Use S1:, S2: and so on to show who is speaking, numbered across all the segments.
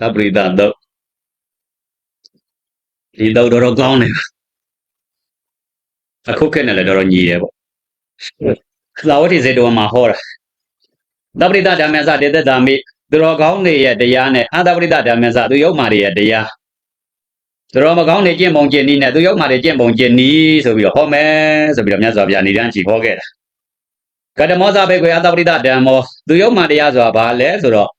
S1: သပရိသတုတ်ဒီတုတ်တော်တော်ကောင်းတယ်အခုခေတ်နဲ့လည်းတော်တော်ညီတယ်ပေါ့သာဝတိစေတောမှာဟောတာသပရိသဓမ္မစတေသက်တာမိသူတော်ကောင်းတွေရဲ့တရားနဲ့အသပရိသဓမ္မစသူယုတ်မာတွေရဲ့တရားသူတော်မကောင်းတွေကျင့်ပုံကျင့်နည်းနဲ့သူယုတ်မာတွေကျင့်ပုံကျင့်နည်းဆိုပြီးတော့ဟောမယ်ဆိုပြီးတော့မြတ်စွာဘုရားနေတန်းချီဟောခဲ့တာကတမောဇဘေကွေအသပရိသဓမ္မောသူယုတ်မာတရားဆိုတာဘာလဲဆိုတော့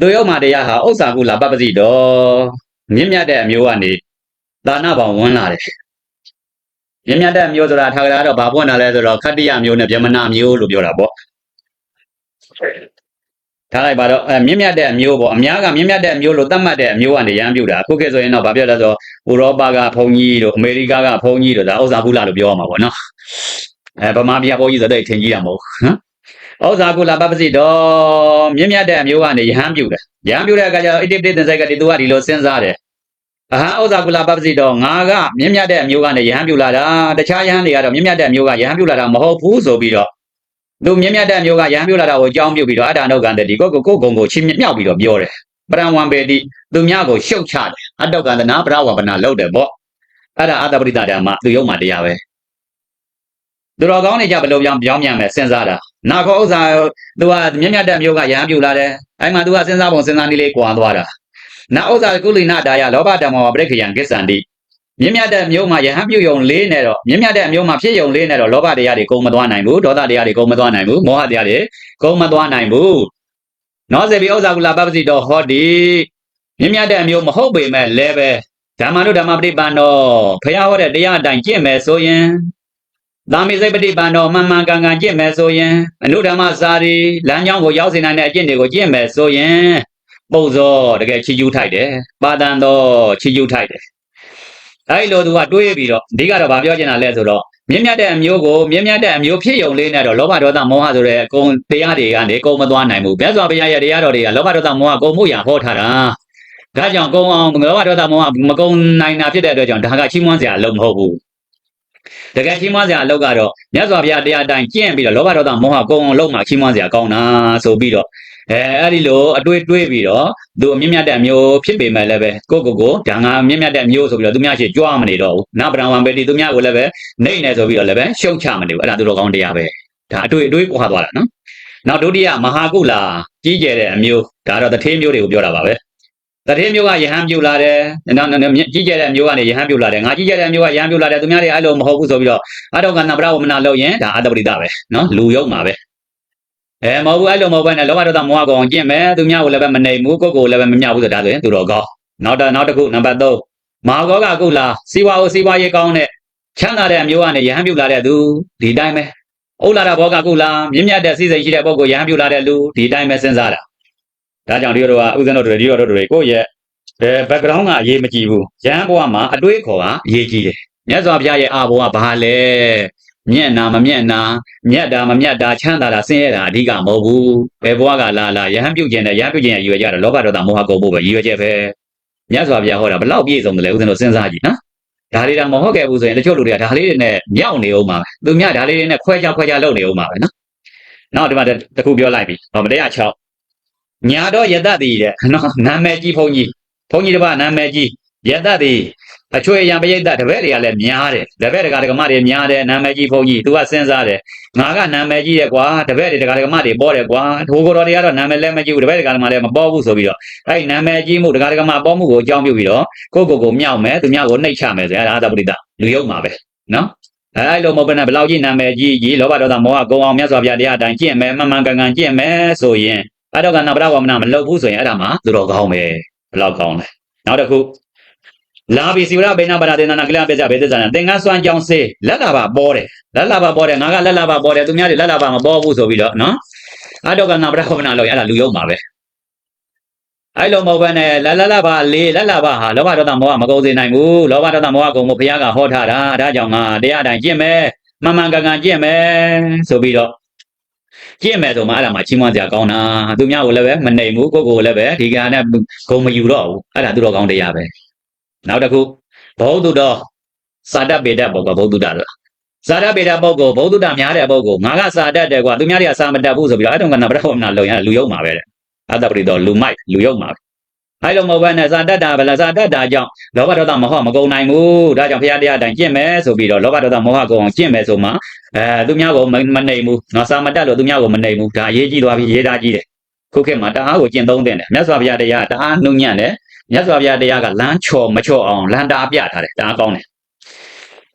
S1: သူယုတ်မာတရားဟာဥစ္စာကုလပပ္ပစီတော်မြင့်မြတ်တဲ့အမျိုးကနေသာနာပေါင်ဝင်လာတယ်မြင့်မြတ်တဲ့အမျိုးဆိုတာထာဂရကတော့ဘာပွင့်တာလဲဆိုတော့ခတ္တိယမျိုးနဲ့ဗြဟ္မဏမျိုးလို့ပြောတာပေါ့ထားလိုက်ပါတော့အဲမြင့်မြတ်တဲ့အမျိုးပေါ့အများကမြင့်မြတ်တဲ့အမျိုးလို့သတ်မှတ်တဲ့အမျိုးကနေရမ်းပြူတာအခုခေတ်ဆိုရင်တော့ဘာပြောလဲဆိုဥရောပကဘုံကြီးတို့အမေရိကကဘုံကြီးတို့ဒါဥစ္စာကုလလို့ပြောရမှာပေါ့နော်အဲဗမာပြည်ဘုံကြီးဆိုတော့ထင်ကြီးတာမဟုတ်ဟ မ်ဥစ္စာကုလပပ္ပစီတော်မြင့်မြတ်တဲ့အမျိုးကနေရဟန်းပြူတယ်ရဟန်းပြူတဲ့အခါကျတော့ဣတိပိသင်္စိတ်ကတိသူကဒီလိုစဉ်းစားတယ်အဟံဥစ္စာကုလပပ္ပစီတော်ငါကမြင့်မြတ်တဲ့အမျိုးကနေရဟန်းပြူလာတာတခြားယဟန်တွေကတော့မြင့်မြတ်တဲ့အမျိုးကရဟန်းပြူလာတာမဟုတ်ဘူးဆိုပြီးတော့သူမြင့်မြတ်တဲ့အမျိုးကရဟန်းပြူလာတာကိုအကြောင်းပြုပြီးတော့အတ္တနုကံတတိကိုကိုကိုဂုံကိုချင်းမြောက်ပြီးတော့ပြောတယ်ပရံဝံပေတိသူများကိုရှုတ်ချတယ်အတ္တကန္တနာပရဝပနာလုပ်တယ်ပေါ့အဲ့ဒါအတ္တပရိသဓမ္မသူယုံမှတရားပဲသူတော်ကောင်းတွေကြဘယ်လိုပြောင်းပြောင်းမြန်မယ်စဉ်းစားတာ နာခောဥစ္စာသူကမြင့်မြတ်တဲ့မျိုးကရဟန်းပြူလာတယ်အဲ့မှာသူကစဉ်းစားပုံစဉ်းစားနည်းလေးကွာသွားတာနာဥစ္စာကုလိနာတာယလောဘဓမ္မောပရိက္ခယံကိစ္ဆန္တိမြင့်မြတ်တဲ့မျိုးမှာယဟန်ပြုတ်ယုံလေးနဲ့တော့မြင့်မြတ်တဲ့မျိုးမှာဖြစ်ယုံလေးနဲ့တော့လောဘတရားတွေကုန်မသွားနိုင်ဘူးဒေါသတရားတွေကုန်မသွားနိုင်ဘူးမောဟတရားတွေကုန်မသွားနိုင်ဘူးနောစေဘိဥစ္စာကုလပပ္ပစီတော်ဟောတိမြင့်မြတ်တဲ့မျိုးမဟုတ်ပေမဲ့လည်းပဲဓမ္မနုဓမ္မပฏิပန်တော်ဖះဟောတဲ့တရားအတိုင်းကျင့်မယ်ဆိုရင် သာမိစိတ်ပฏิပန်တော်မှန်မှန်ကန်ကန်ကျင့်မယ်ဆိုရင်အနုဓမ္မစာရီလမ်းကြောင်းကိုရောက်စေနိုင်တဲ့အကျင့်တွေကိုကျင့်မယ်ဆိုရင်ပုံစောတကယ်ချီကျူးထိုက်တယ်ပါတန်တော်ချီကျူးထိုက်တယ်အဲဒီလိုသူကတွေးပြီးတော့အဓိကတော့ဗာပြောချင်တာလဲဆိုတော့မြင့်မြတ်တဲ့အမျိုးကိုမြင့်မြတ်တဲ့အမျိုးဖြစ်ယုံလေးနဲ့တော့လောဘဒေါသမောဟဆိုတဲ့အကုန်တရားတွေကနေကုန်မသွားနိုင်ဘူးမြတ်စွာဘုရားရဲ့တရားတော်တွေကလောဘဒေါသမောဟကုန်မှုရဟောထားတာဒါကြောင့်ကုံအောင်လောဘဒေါသမောဟမကုံနိုင်တာဖြစ်တဲ့အတွက်ကြောင့်ဒါကချီးမွမ်းစရာအလုပ်မဟုတ်ဘူး တကယ်ချီးမွမ်းစရာအလုပ်ကတော့မြတ်စွာဘုရားတရားတိုင်းကျင့်ပြီးတော့လောဘဒေါသမောဟကုံအောင်လုပ်မှချီးမွမ်းစရာကောင်းတာဆိုပြီးတော့အဲအဲ့ဒီလိုအတွေးတွေးပြီးတော့သူအမြင့်မြတ်တဲ့မျိုးဖြစ်ပေမဲ့လည်းပဲကိုကိုကိုဒါငါမြင့်မြတ်တဲ့မျိုးဆိုပြီးတော့သူများရှိကြွားမနေတော့ဘူးနဗရံဝံပေတိသူများကိုလည်းပဲနေနေဆိုပြီးတော့လည်းပဲရှုံချမနေဘူးအဲ့ဒါသူတော်ကောင်းတရားပဲဒါအတွေးအတွေးကွာသွားတာနော်နောက်ဒုတိယမဟာကုလာကြီးကျယ်တဲ့အမျိုးဒါတော့တထေးမျိုးတွေကိုပြောတာပါပဲ တထေးမျိုးကယဟန်ပြူလာတယ်နောက်ကြီးကျယ်တဲ့မျိုးကနေယဟန်ပြူလာတယ်ငါကြီးကျယ်တဲ့မျိုးကယဟန်ပြူလာတယ်သူများတွေအဲ့လိုမဟုတ်ဘူးဆိုပြီးတော့အတောကနဗရဝမနာလို့ရင်ဒါအတ္တပရိသပဲနော်လူယုံမှာပဲအဲမဟုတ်ဘူးအဲ့လိုမဟုတ်ဘဲနဲ့လောဘဒေါသမောဟကောင်ကျင့်မယ်သူများကိုလည်းပဲမနေဘူးကိုယ့်ကိုယ်လည်းပဲမမြောက်ဘူးဆိုတာဆိုရင်သူတော်ကောင်းနောက်တော့နောက်တစ်ခုနံပါတ်3မဟာကောကကုလာစီဝါကိုစီဝါရေးကောင်းတဲ့ချမ်းသာတဲ့အမျိုးကနေယဟန်ပြုတ်လာတဲ့သူဒီတိုင်းပဲအုတ်လာတာဘောကကုလာမြင့်မြတ်တဲ့စီစိတ်ရှိတဲ့ပုဂ္ဂိုလ်ယဟန်ပြုတ်လာတဲ့လူဒီတိုင်းပဲစဉ်းစားတာ ဒါကြောင့်ဒီတို့ကဥစဉ်တို့တွေဒီတို့တွေကိုယ့်ရဲ့အဲ background ကအရေးမကြီးဘူးယဟန်ဘဝမှာအတွေးခေါ်ကအရေးကြီးတယ်မြတ်စွာဘုရားရဲ့အာဘောကဘာလဲမျက်နာမမျက်နာမြတ်တာမမြတ်တာချမ်းသာတာဆင်းရဲတာအဓိကမဟုတ်ဘူးဘယ်ဘဝကလာလာယဟန်ပြုတ်ခြင်းနဲ့ယဟန်ပြုတ်ခြင်းရဲ့ရည်ရွယ်ကြတာလောဘဒေါသမောဟကုန်ဖို့ပဲရည်ရွယ်ချက်ပဲမြတ်စွာဘုရားဟောတာဘလောက်ပြည့်စုံတယ်လဲဦးဇင်းတို့စဉ်းစားကြည့်နော်ဒါလေးတော့မဟုတ်ခဲ့ဘူးဆိုရင်တချို့လူတွေကဒါလေးတွေနဲ့မြောက်နေအောင်ပါပဲသူများဒါလေးတွေနဲ့ခွဲခြားခွဲခြားလုပ်နေအောင်ပါပဲနော်နောက်ဒီမှာတခုပြောလိုက်ပြီဟောမတရား6 ညာတော့ယတတိတဲ့နော်နာမည်ကြီးဘုန်းကြီးဘုန်းကြီးတစ်ပါးနာမည်ကြီးယတတိအချွေရံပရိသတ်တပည့်တွေကလည်းများတယ်တပည့်တကာဒကမတွေများတယ်နာမည်ကြီးဘုန်းကြီး तू ကစဉ်းစားတယ်ငါကနာမည်ကြီးတယ်ကွာတပည့်တွေတကာဒကမတွေပေါ်တယ်ကွာဒိုးကိုတော်တွေကတော့နာမည်လည်းမကြီးဘူးတပည့်တကာဒကမလည်းမပေါ်ဘူးဆိုပြီးတော့အဲ့ဒီနာမည်ကြီးမှုတကာဒကမပေါ်မှုကိုအကြောင်းပြုပြီးတော့ကိုကိုကိုမြောက်မယ်သူများကိုနှိပ်ချမယ်ဆိုရင်အဲ့ဒါအာသပရိသလူယုံမှာပဲနော်အဲ့လိုမဟုတ်ဘဲနဲ့ဘလောက်ကြီးနာမည်ကြီးကြီးလောဘဒေါသမောဟကုံအောင်မြတ်စွာဘုရားတရားအတိုင်းကျင့်မယ်မှန်မှန်ကန်ကန်ကျင့်မယ်ဆိုရင် အဲ့တော့ကနာပရဝမနာမလုပ်ဘူးဆိုရင်အဲ့ဒါမှသူတော်ကောင်းပဲဘလောက်ကောင်းလဲနောက်တစ်ခုလာပြီစီဝရဘိနာပါဒတေနာနာကလပိစ္ဆဘေသဇာနာသင်္ကန်းစွမ်းကြောင်းစေးလက်လာပါပေါ်တယ်လက်လာပါပေါ်တယ်ငါကလက်လာပါပေါ်တယ်သူများတွေလက်လာပါမပေါ်ဘူးဆိုပြီးတော့နော်အတော့ကနာပရခမနာလို့အဲ့ဒါလူယုံပါပဲအဲ့လိုမဟုတ်ဘဲနဲ့လက်လက်လာပါလေးလက်လာပါဟာလောဘဒေါသမောဟမကုန်စေနိုင်ဘူးလောဘဒေါသမောဟကုန်မှုဘုရားကဟောထားတာဒါကြောင့်ငါတရားတိုင်းကျင့်မယ်မှန်မှန်ကန်ကန်ကျင့်မယ်ဆိုပြီးတော့ ကျင့်မယ်ဆိုမှအဲ့ဒါမှချီးမွမ်းစရာကောင်းတာသူများကိုလည်းပဲမနှိမ်ဘူးကိုယ့်ကိုယ်လည်းပဲဒီကနဲ့ဂုံမယူတော့ဘူးအဲ့ဒါသူတော်ကောင်းတရားပဲနောက်တစ်ခုဘောဓုတော်စာတပေတပုဂ္ဂိုလ်ဘောဓုတလို့စာတပေတပုဂ္ဂိုလ်ဘောဓုတများတဲ့ပုဂ္ဂိုလ်ငါကစာတတ်တယ်ကွာသူများတွေကစာမတတ်ဘူးဆိုပြီးတော့အဲ့တုန်းကနဗရဟောမနာလုံရလူယုံမှာပဲတဲ့အတ္တပရိတော်လူမိုက်လူယုံမှာ အဲ့လိုမဟုတ်ဘဲနဲ့ဇာတတ္တာဗလာဇာတတ္တာကြောင့်လောဘဒေါသမောဟမကုန်နိုင်ဘူးဒါကြောင့်ဘုရားတရားအတိုင်းကျင့်မယ်ဆိုပြီးတော့လောဘဒေါသမောဟကုန်အောင်ကျင့်မယ်ဆိုမှအဲသူများကိုမမနှိမ်ဘူးနော်စာမတက်လို့သူများကိုမနှိမ်ဘူးဒါအရေးကြီးသွားပြီရေးသားကြီးတယ်ခုခေတ်မှာတအားကိုကျင့်သုံးတဲ့တယ်မြတ်စွာဘုရားတရားတအားနှုံညံ့တယ်မြတ်စွာဘုရားတရားကလမ်းချော်မချော်အောင်လမ်းတာပြထားတယ်တအားကောင်းတယ်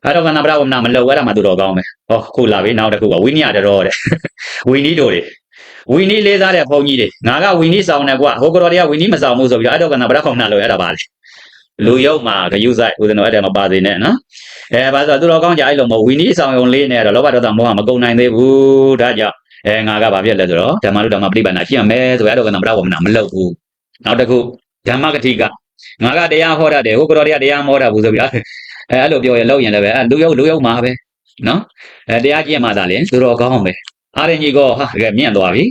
S1: အဲ့တော့ကနဗရဝမနာမလုံအဲ့ဒါမှသူတော်ကောင်းပဲဟောခုလာပြီနောက်တစ်ခုကဝိနည်းတတော်တဲ့ဝိနည်းတို့တွေ ဝီနီးလေးစားတဲ့ဘုန်းကြီးတွေငါကဝီနီးဆောင်တယ်ကွာဟိုကတော်တွေကဝီနီးမဆောင်ဘူးဆိုပြီးတော့အဲ့တော့ကနာဗရခေါင်နာလို့အဲ့ဒါပါလေလူယုတ်မှာဂယုဆိုင်ဦးဇင်းတော်အဲ့ဒါမပါသေးနဲ့နော်အဲဘာလို့သူတော်ကောင်းကြအဲ့လိုမဝီနီးဆောင်ယုံလေးနဲ့တော့လောဘဒေါသမောဟမကုန်နိုင်သေးဘူးဒါကြောင့်အဲငါကဘာဖြစ်လဲဆိုတော့ဓမ္မလူဓမ္မပရိပန္နာရှင်းမယ်ဆိုအဲ့တော့ကနာဗရဝမနာမလုပ်ဘူးနောက်တစ်ခုဓမ္မဂတိကငါကတရားဟောတတ်တယ်ဟိုကတော်တွေကတရားမဟောတတ်ဘူးဆိုပြီးအဲအဲ့လိုပြောရင်လောက်ရင်လည်းပဲအဲလူယုတ်လူယုတ်မှာပဲနော်အဲတရားကျင့်မှသာလေသူတော်ကောင်းပဲ အားရင်ကြီးကဟာတကယ်မြင့်သွားပြီ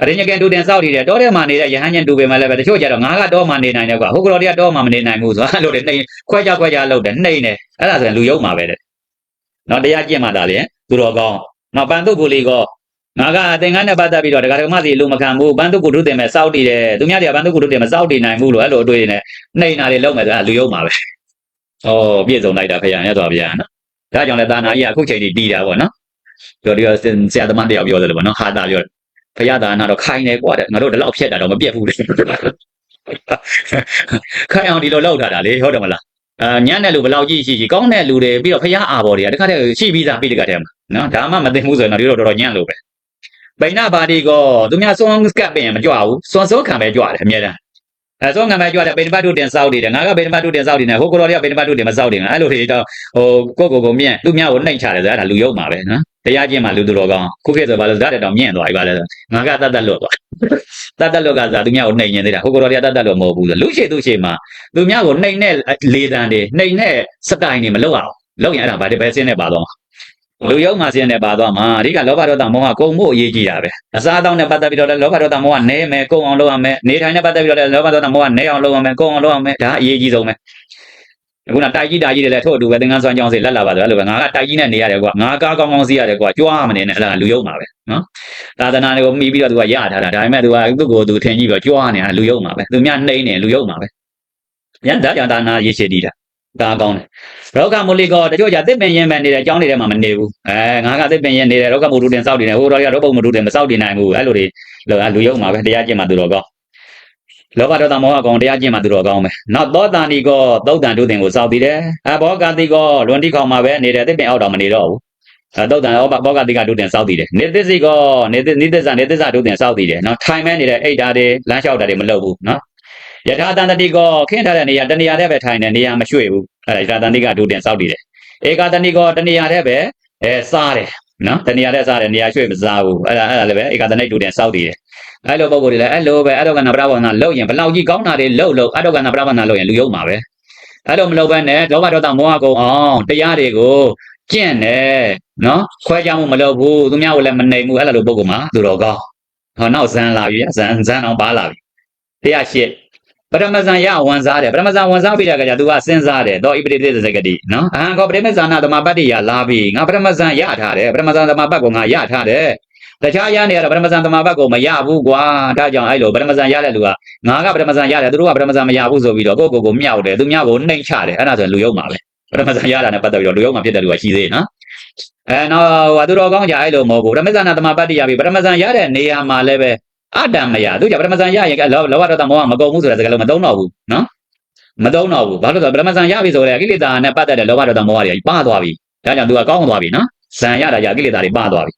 S1: အရင်ကတူတင်စောက်နေတယ်တောထဲမှာနေတဲ့ရဟန်းချင်းတူပေမဲ့လည်းပဲတချို့ကြတော့ငါကတောမှာနေနိုင်တယ်ကွာဟိုကတော်တွေကတောမှာမနေနိုင်ဘူးဆိုတော့အဲ့လိုတွေနှိမ်ခွဲကြခွဲကြလောက်တယ်နှိမ်တယ်အဲ့ဒါဆိုရင်လူယုံမှာပဲတဲ့နော်တရားကျင့်မှသာလေသူတော်ကောင်းနော်ပန်တုတ်ကိုလေးကောငါကသင်္ကန်းနဲ့ပတ်သက်ပြီးတော့ဒကာဒကမစီလူမခံဘူးပန်တုတ်ကိုဒုတင်မဲ့စောက်တည်တယ်သူများတွေကပန်တုတ်ကိုဒုတင်မဲ့စောက်တည်နိုင်ဘူးလို့အဲ့လိုအတွေ့နေနှိမ်တာတွေလုံးမဲ့ဆိုတာလူယုံမှာပဲဩပြည့်စုံလိုက်တာဖခင်ရသွားဗျာနော်ဒါကြောင့်လဲတာနာကြီးကအခုချိန်ထိတီးတာပေါ့နော် ပြောပြီးတော့ဆရာသမားတယောက်ပြောတယ်လို့ပေါ့နော်ဟာတာပြောတယ်ဖရာသာနာတော့ခိုင်းနေကွာတဲ့ငါတို့ဒီလောက်ဖြက်တာတော့မပြက်ဘူးလေခိုင်းအောင်ဒီလိုလောက်တာဒါလေဟုတ်တယ်မလားအာညံ့တဲ့လူဘယ်လောက်ကြီးရှိရှိကောင်းတဲ့လူတွေပြီးတော့ဖရာအာဘော်တွေကတခါတည်းရှိပြီးသားပြီးတခါတည်းမှာနော်ဒါမှမသိဘူးဆိုရင်တော့တော်တော်ညံ့လို့ပဲပိန်နာဘာဒီကောသူများစွန်းကပ်ပင်မကြွဘူးစွန်းစိုးခံပဲကြွတယ်အများတန်း အဲစွန်းခံပဲကြွတယ်ပိဏဘတ်တုတင်စောက်နေတယ်ငါကပိဏဘတ်တုတင်စောက်နေတယ်ဟိုကိုတော်တွေကပိဏဘတ်တုတင်မစောက်နေငါအဲ့လိုတွေတော့ဟိုကိုကိုကိုမြင့်သူများကိုနှိမ်ချတယ်ဆိုအဲ့ဒါလူယုံမှာပဲနော်တရားကျင့်မှလူသူတော်ကောင်းခုခေတ်ဆိုဘာလို့ဇာတ်တက်တော့မြင့်သွားပြီပါလဲငါကတတ်တတ်လွတ်သွားတတ်တတ်လွတ်ကစားသူများကိုနှိမ်နေသေးတာဟိုကိုတော်တရားတတ်တတ်လွတ်မဟုတ်ဘူးဆိုလူရှိသူရှိမှာသူများကိုနှိမ်နဲ့လေတန်တွေနှိမ်နဲ့စတိုင်တွေမလုပ်အောင်လုပ်ရင်အဲ့ဒါဘာတပဲစင်းနဲ့ပါတော့ လူယုံမှာစင်းနဲ့ပါသွားမှာအဓိကလောဘဒေါသမောဟကုံမှုအရေးကြီးတာပဲအစားအသောက်နဲ့ပတ်သက်ပြီးတော့လည်းလောဘဒေါသမောဟနဲမယ်ကုံအောင်လုပ်ရမယ်နေထိုင်နဲ့ပတ်သက်ပြီးတော့လည်းလောဘဒေါသမောဟနဲအောင်လုပ်ရမယ်ကုံအောင်လုပ်ရမယ်ဒါအရေးကြီးဆုံးပဲအခုနတိုက်ကြီးတာကြီးတွေလည်းထို့အတူပဲသင်္ကန်းဆွမ်းကြောင်းစေလက်လာပါဆိုအဲ့လိုပဲငါကတိုက်ကြီးနဲ့နေရတယ်ကွာငါကားကောင်းကောင်းစီးရတယ်ကွာကြွားမနေနဲ့အဲ့ဒါလူယုံမှာပဲနော်သာသနာတွေကိုမှီပြီးတော့သူကရထားတာဒါပေမဲ့သူကသူ့ကိုယ်သူထင်ကြည့်ပြီးတော့ကြွားနေတာလူယုံမှာပဲသူများနှိမ့်နေလူယုံမှာပဲညဒါကြောင့်ဒါနာရေးရှိတည်တာ ဒါကောင်းတယ်ရောဂမူလိကောတချို့ကြသစ်ပင်ရင်ပဲနေတယ်ကြောင်းနေတယ်မှာမနေဘူးအဲငါကသစ်ပင်ရင်နေတယ်ရောဂမူတုတင်စောက်တင်တယ်ဟိုတော့ရရောဘုံမတုတင်မစောက်တင်နိုင်ဘူးအဲ့လိုတွေလူယုံမှာပဲတရားကျင့်မှသူတော်ကောင်းလောဘဒေါသမောဟကောင်တရားကျင့်မှသူတော်ကောင်းပဲနောက်သောတာဏီကောသုတ်တန်တုသင်ကိုစောက်တည်တယ်အဘောကတိကောလွန်တိခေါင်မှာပဲနေတယ်သစ်ပင်အောက်တော့မနေတော့ဘူးအဲသုတ်တန်ဘောကတိကတုသင်စောက်တည်တယ်နေသစ်စီကောနေသနိသစ္စာနေသစ္စာတုသင်စောက်တည်တယ်နော်ထိုင်မဲနေတဲ့အိတ်ဓာတ်တွေလမ်းလျှောက်တာတွေမလုပ်ဘူးနော် ယထာတန်တတိကောခင်းထားတဲ့နေရာတနေရာတည်းပဲထိုင်တယ်နေရာမရွှေ့ဘူးအဲယထာတန်တိကတုသင်စောက်တည်တယ်ဧကတဏိကောတနေရာတည်းပဲအဲစားတယ်နော်တနေရာတည်းစားတယ်နေရာရွှေ့မစားဘူးအဲ့ဒါအဲ့ဒါလည်းပဲဧကတနိတုသင်စောက်တည်တယ်အဲ့လိုပုံကိုယ်တွေလည်းအဲ့လိုပဲအဲ့တော့ကနာပရဝနာလောက်ရင်ဘလောက်ကြီးကောင်းတာတွေလောက်လောက်အဲ့တော့ကနာပရဝနာလောက်ရင်လူယုံမှာပဲအဲ့လိုမလုပ်ဘဲနဲ့လောဘဒေါသမောဟကုံအောင်တရားတွေကိုကျင့်တယ်နော်ခွဲခြားမှုမလုပ်ဘူးသူများကိုလည်းမနှိမ်ဘူးအဲ့လိုပုံကိုယ်မှာသူတော်ကောင်းဟောနောက်ဇန်လာပြီဇန်ဇန်အောင်ပါလာပြီတရားရှိ ပရမဇန်ရဝန်စားတယ်ပရမဇန်ဝန်စားပြီးတဲ့အခါကျသူကစဉ်းစားတယ်တော့ဣပရိသေသကတိနော်အဟံကောပရိမဇာနာသမပတ္တိယလာပြီငါပရမဇန်ရထားတယ်ပရမဇန်သမပတ်ကိုငါရထားတယ်တခြားရနေရတော့ပရမဇန်တမဘတ်ကိုမရဘူးကွာဒါကြောင့်အဲ့လိုပရမဇန်ရတဲ့လူကငါကပရမဇန်ရတယ်သူတို့ကပရမဇန်မရဘူးဆိုပြီးတော့ကိုယ့်ကိုယ်ကိုမြောက်တယ်သူများကိုနှိမ်ချတယ်အဲ့ဒါဆိုရင်လူယုံမှာပဲပရမဇန်ရတာနဲ့ပတ်သက်ပြီးတော့လူယုံမှာဖြစ်တဲ့လူကရှိသေးတယ်နော်အဲနောက်ဟိုသူတော်ကောင်းကြအဲ့လိုမဟုတ်ဘူးပရမဇန်နာတမပတ်တိရပြီပရမဇန်ရတဲ့နေရာမှာလည်းပဲ အတ္တမရသူကြောင့်ပရမဇန်ရရင်လောလောဘဒေါသမောဟမကုန်ဘူးဆိုတဲ့စကားလုံးမသုံးတော့ဘူးနော်မသုံးတော့ဘူးဘာလို့လဲဆိုတော့ပရမဇန်ရပြီဆိုတဲ့ကိလေသာနဲ့ပတ်သက်တဲ့လောဘဒေါသမောဟတွေပါသွားပြီဒါကြောင့်သူကကောင်းသွားပြီနော်ဇန်ရတာကြကိလေသာတွေပါသွားပြီ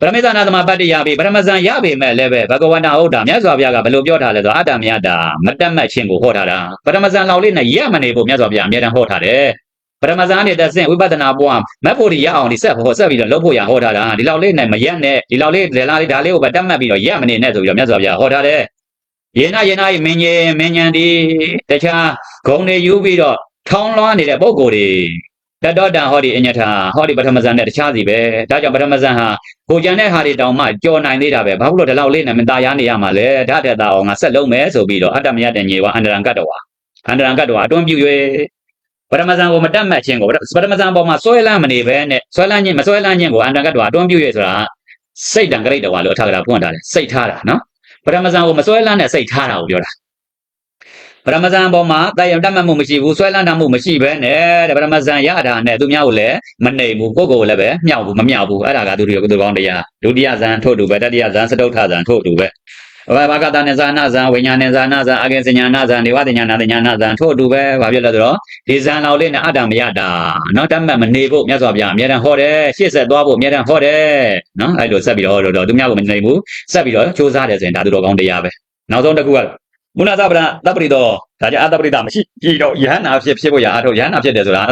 S1: ပရမေသနာသမပတ္တိယပြီပရမဇန်ရပေမဲ့လည်းပဲဘဂဝန္တာဟုတ်တာမြတ်စွာဘုရားကဘယ်လိုပြောထားလဲဆိုတော့အတ္တမယတာမတက်မှတ်ခြင်းကိုဟောထားတာပရမဇန်လောက်လေးနဲ့ရမနေဖို့မြတ်စွာဘုရားအမြဲတမ်းဟောထားတယ် ပရမဇန်နေတဲ့ဆင့်ဝိပဿနာပွားမက်ဖို့ရအောင်ဒီဆက်ဟောဆက်ပြီးတော့လုပ်ဖို့ရဟောထားတာဒီလောက်လေးနဲ့မရက်နဲ့ဒီလောက်လေးလေလာလေးဒါလေးကိုပဲတက်မှတ်ပြီးတော့ရမနေနဲ့ဆိုပြီးတော့မြတ်စွာဘုရားဟောထားတယ်ယေနယေနဤမင်းကြီးမင်းညာဒီတခြားဂုံတွေယူပြီးတော့ထောင်းလွှားနေတဲ့ပုံကိုယ်တွေတတောတံဟောဒီအညထာဟောဒီပထမဇန်နဲ့တခြားစီပဲဒါကြောင့်ပထမဇန်ဟာကိုကြံတဲ့ဟာတွေတောင်မှကြော်နိုင်သေးတာပဲဘာလို့လဲဒီလောက်လေးနဲ့မตายရနေရမှာလဲဓာတ်တက်တာအောင်ငါဆက်လုံးမယ်ဆိုပြီးတော့အတ္တမယတညေဝအန္တရံကတ္တဝါအန္တရံကတ္တဝါအတွန်းပြု၍ ပထမဇန်ကိုမတတ်မှတ်ခြင်းကိုပထမဇန်ပေါ်မှာဆွဲလန်းမနေပဲနဲ့ဆွဲလန်းခြင်းမဆွဲလန်းခြင်းကိုအန္တရံကတ္တဝါအတွန်းပြု၍ဆိုတာစိတ်တံဂရိတ္တဝါလို့အထာကရာဖွင့်ထားတယ်စိတ်ထားတာနော်ပထမဇန်ကိုမဆွဲလန်းတဲ့စိတ်ထားတာကိုပြောတာပရမဇန်ပေါ်မှာတာယံတတ်မှတ်မှုမရှိဘူးဆွဲလန်းတတ်မှုမရှိဘဲနဲ့တဲ့ပရမဇန်ရတာနဲ့သူများကိုလည်းမနှိမ်ဘူးကိုယ့်ကိုယ်ကိုလည်းပဲမြောက်ဘူးမမြောက်ဘူးအဲ့ဒါကသူတို့ကုသိုလ်ကောင်းတရားဒုတိယဇန်ထို့တူပဲတတိယဇန်စတုထဇန်ထို့တူပဲ ဘာဘာကတနေဇာနာဇံဝိညာဉ်နေဇာနာဇံအကေစညာနာဇံနေဝတညာနာတညာနာဇံထို့တူပဲဘာဖြစ်လဲဆိုတော့ဒီဇန်လောက်လေးနဲ့အတ္တမရတာနော်တတ်မှတ်မနေဖို့မြတ်စွာဘုရားအမြဲတမ်းဟောတယ်ရှေ့ဆက်သွားဖို့အမြဲတမ်းဟောတယ်နော်အဲ့လိုဆက်ပြီးတော့တော့သူများကိုမနှိမ်ဘူးဆက်ပြီးတော့စူးစမ်းတယ်ဆိုရင်ဒါသူတော်ကောင်းတရားပဲနောက်ဆုံးတစ်ခုကမုနာသဗ္ဗရတပ္ပရိတော်ဒါကြအတ္တပရိတာမရှိပြီးတော့ယဟန္တာဖြစ်ဖြစ်ဖို့ရအားထုတ်ယဟန္တာဖြစ်တယ်ဆိုတာ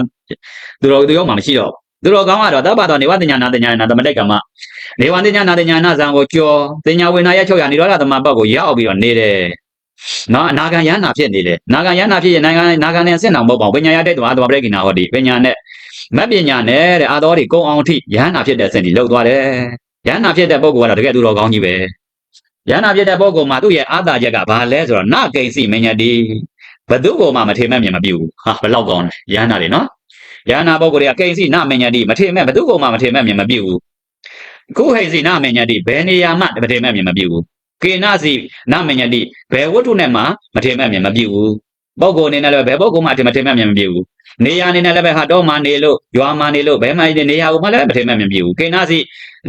S1: သူတော်သူရောမှမရှိတော့ သူတော်ကောင်းကတော့တပ္ပတော်နေဝတညာနာတညာနာသမတိတ်ကမနေဝတညာနာတညာနာဇံကိုကြောတင်ညာဝိနာရဲ့ချုပ်ရနေတော့သမဘတ်ကိုရောက်ပြီးတော့နေတယ်နော်အနာဂံယန္တာဖြစ်နေတယ်နာဂံယန္တာဖြစ်ရင်နိုင်ငံနာဂံနဲ့အဆင့်တော်မဟုတ်ပါဘူးပညာရတဲ့တော်အတော်ပရိကိနာဟောဒီပညာနဲ့မတ်ပညာနဲ့တဲ့အာတော်ဒီကုံအောင်ထိယန္တာဖြစ်တဲ့အဆင့်ဒီလောက်သွားတယ်ယန္တာဖြစ်တဲ့ပုဂ္ဂိုလ်ကတော့တကယ်သူတော်ကောင်းကြီးပဲယန္တာဖြစ်တဲ့ပုဂ္ဂိုလ်မှာသူ့ရဲ့အာသာချက်ကဘာလဲဆိုတော့နကိဉ္စီမညာတိဘသူ့ကိုမှမထေမဲ့မြင်မပြဘူးဟာဘယ်လောက်ကောင်းလဲယန္တာတွေနော် ယန္တာပုဂ္ဂိုလ်တွေကကိဉ္စီနမညာတိမထေမဲ့ဘသူ့ကိုမှမထေမဲ့မြင်မပြဘူးခုဟိစီနမညာတိဘယ်နေရာမှမထေမဲ့မြင်မပြဘူးကေနစီနမညာတိဘယ်ဝတ္ထုနဲ့မှမထေမဲ့မြင်မပြဘူးပုဂ္ဂိုလ်အနေနဲ့လည်းဘယ်ပုဂ္ဂိုလ်မှမထေမဲ့မြင်မပြဘူးနေရာအနေနဲ့လည်းပဲဟာတော့မှနေလို့ရွာမှနေလို့ဘယ်မှနေရာကိုမှလည်းမထေမဲ့မြင်ပြဘူးကေနစီ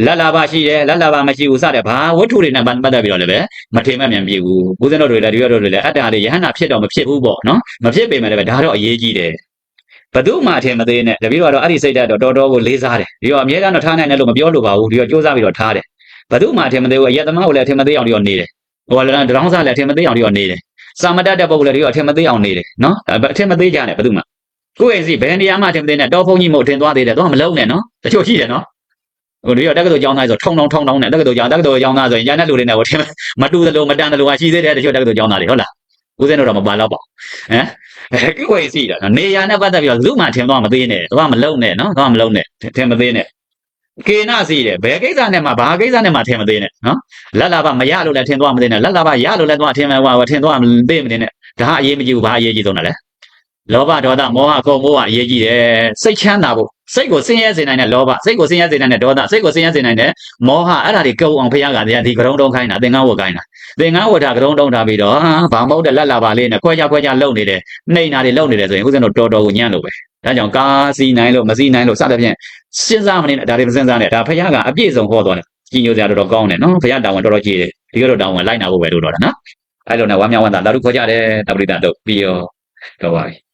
S1: လက်လာပါရှိတယ်လက်လာပါမရှိဘူးစတဲ့ဘာဝတ္ထုတွေနဲ့ပတ်သက်ပြီးတော့လည်းပဲမထေမဲ့မြင်ပြဘူးဦးဇင်းတို့တွေလည်းဒီရတို့တွေလည်းအတ္တလေးယဟန္တာဖြစ်တော့မဖြစ်ဘူးပေါ့နော်မဖြစ်ပေမဲ့လည်းပဲဒါတော့အရေးကြီးတယ် ဘသူမှအထင်မသေးနဲ့တပည့်တော်ကတော့အဲ့ဒီစိတ်ဓာတ်တော့တော်တော်ကိုလေးစားတယ်ဒီတော့အမြဲတမ်းတော့ထားနိုင်တယ်လို့မပြောလို့ပါဘူးဒီတော့စူးစမ်းပြီးတော့ထားတယ်ဘသူမှအထင်မသေးဘူးအယက်သမားကိုလည်းအထင်မသေးအောင်ဒီတော့နေတယ်ဟိုလည်းတရောင်းစားလည်းအထင်မသေးအောင်ဒီတော့နေတယ်စာမတတ်တဲ့ပုဂ္ဂိုလ်လည်းဒီတော့အထင်မသေးအောင်နေတယ်နော်အထင်မသေးကြနဲ့ဘသူမှကိုယ့်ရဲ့စီဘယ်နေရာမှအထင်မသေးနဲ့တောဖုံကြီးမို့ထင်သွားသေးတယ်တော့မလုံးနဲ့နော်တချို့ရှိတယ်နော်ဟိုဒီတော့တက္ကသိုလ်ကျောင်းသားဆိုထုံထုံထုံထုံနဲ့တက္ကသိုလ်ကျောင်းတက္ကသိုလ်ကျောင်းသားဆိုရင်ညာတဲ့လူတွေနဲ့ဟိုထင်မတူသလိုမတန်သလိုဟာရှိသေးတယ်တချို့တက္ကသိုလ်ကျောင်းသားတွေဟုတ်လား ဦးဇင်းတို့တော့မပါတော့ပါဟမ်အဲကိုယ်စီတာနေရာနဲ့ပတ်သက်ပြီးတော့လူမှထင်သွားမသေးနဲ့တော့မလုံးနဲ့နော်တော့မလုံးနဲ့ထင်မသေးနဲ့ကေနစီတယ်ဘယ်ကိစ္စနဲ့မှဘာကိစ္စနဲ့မှထင်မသေးနဲ့နော်လက်လာပါမရလို့လည်းထင်သွားမသေးနဲ့လက်လာပါရလို့လည်းသွားထင်မှာဟိုထင်သွားမသေးမသေးနဲ့ဒါအရေးမကြီးဘူးဘာအရေးကြီးဆုံးလဲ လောဘဒေါသမောဟကုံမောဟအရေးကြီးတယ်စိတ်ချမ်းသာဖို့စိတ်ကိုဆင်းရဲစေနိုင်တဲ့လောဘစိတ်ကိုဆင်းရဲစေနိုင်တဲ့ဒေါသစိတ်ကိုဆင်းရဲစေနိုင်တဲ့မောဟအဲ့ဒါတွေကုံအောင်ဖျားကတရားဒီကရုံတုံးခိုင်းတာသင်္ကန်းဝတ်ခိုင်းတာသင်္ကန်းဝတ်တာကရုံတုံးထားပြီးတော့ဟာဘာမဟုတ်တဲ့လက်လာပါလေးနဲ့ခွဲခြားခွဲခြားလုံနေတယ်နှိမ်တာတွေလုံနေတယ်ဆိုရင်ဦးဇင်းတို့တော်တော်ကိုညံ့လို့ပဲဒါကြောင့်ကာစီနိုင်လို့မစီနိုင်လို့စသဖြင့်စဉ်းစားမနေနဲ့ဒါတွေမစဉ်းစားနဲ့ဒါဖျားကအပြည့်စုံဟောသွားတယ်ကြီးညိုစရာတော်တော်ကောင်းတယ်နော်ဖျားတောင်းဝင်တော်တော်ကြီးတယ်ဒီကတော့တောင်းဝင်လိုက်နာဖို့ပဲလို့တော့တာနော်အဲ့လိုနဲ့ဝမ်းမြောက်ဝမ်းသာလာလို့ခေါ်ကြတယ်တပရိသတ်တို့ပြီးရောတော့ပါပြီ